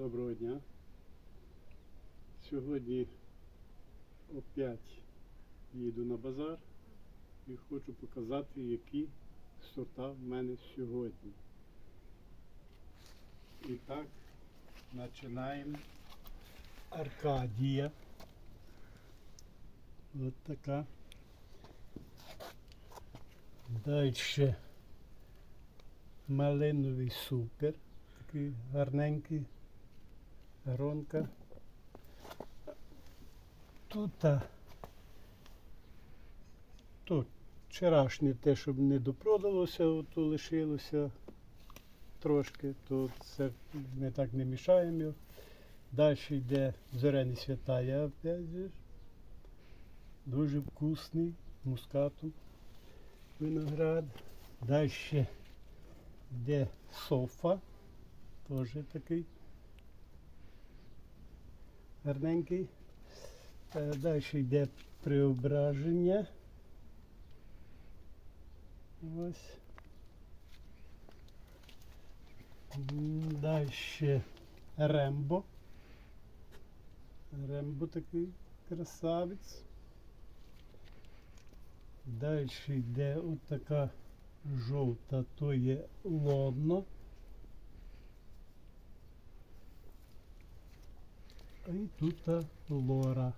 Доброго дня. Сьогодні опять їду на базар і хочу показати, які сорта в мене сьогодні. І так, починаємо. Аркадія. От така. Далі малиновий супер. Такий гарненький. Гронка. Тут, тут вчорашнє те, щоб не допродалося, ото лишилося трошки, то це ми так не мішаємо. Далі йде зоряні опять же. Дуже вкусний, мускатом виноград. Далі йде софа, теж такий гарненький. Е, Далі йде преображення. Ось. Далі Рембо. Рембо такий красавець. Далі йде от така жовта, то є лобно. І тут лора.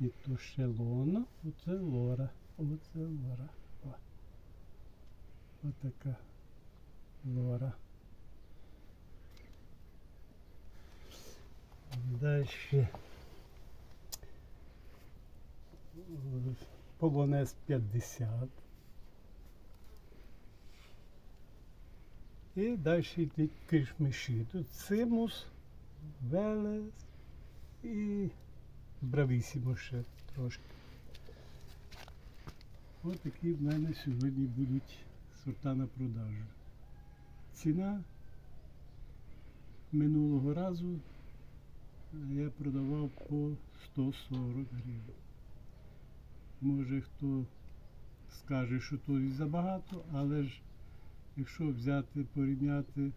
І то ще лона, оце лора. Оце лора. О. Отака лора. Далі. Полонез 50. І далі йдуть кишмиші. Тут цимус, велес і бравісімо ще трошки. Ось такі в мене сьогодні будуть сорта на продажу. Ціна минулого разу я продавав по 140 гривень. Може хто скаже, що то і забагато, але ж якщо взяти, порівняти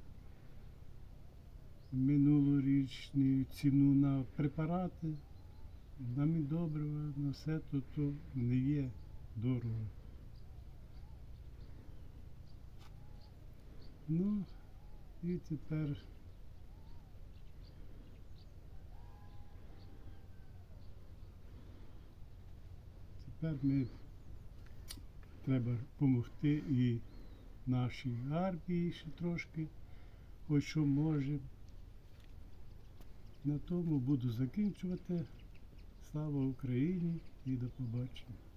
минулорічну ціну на препарати, на мідобрива, на все, то, то не є дорого. Ну і тепер тепер ми треба допомогти і нашій армії ще трошки, хоч що можемо. На тому буду закінчувати. Слава Україні і до побачення.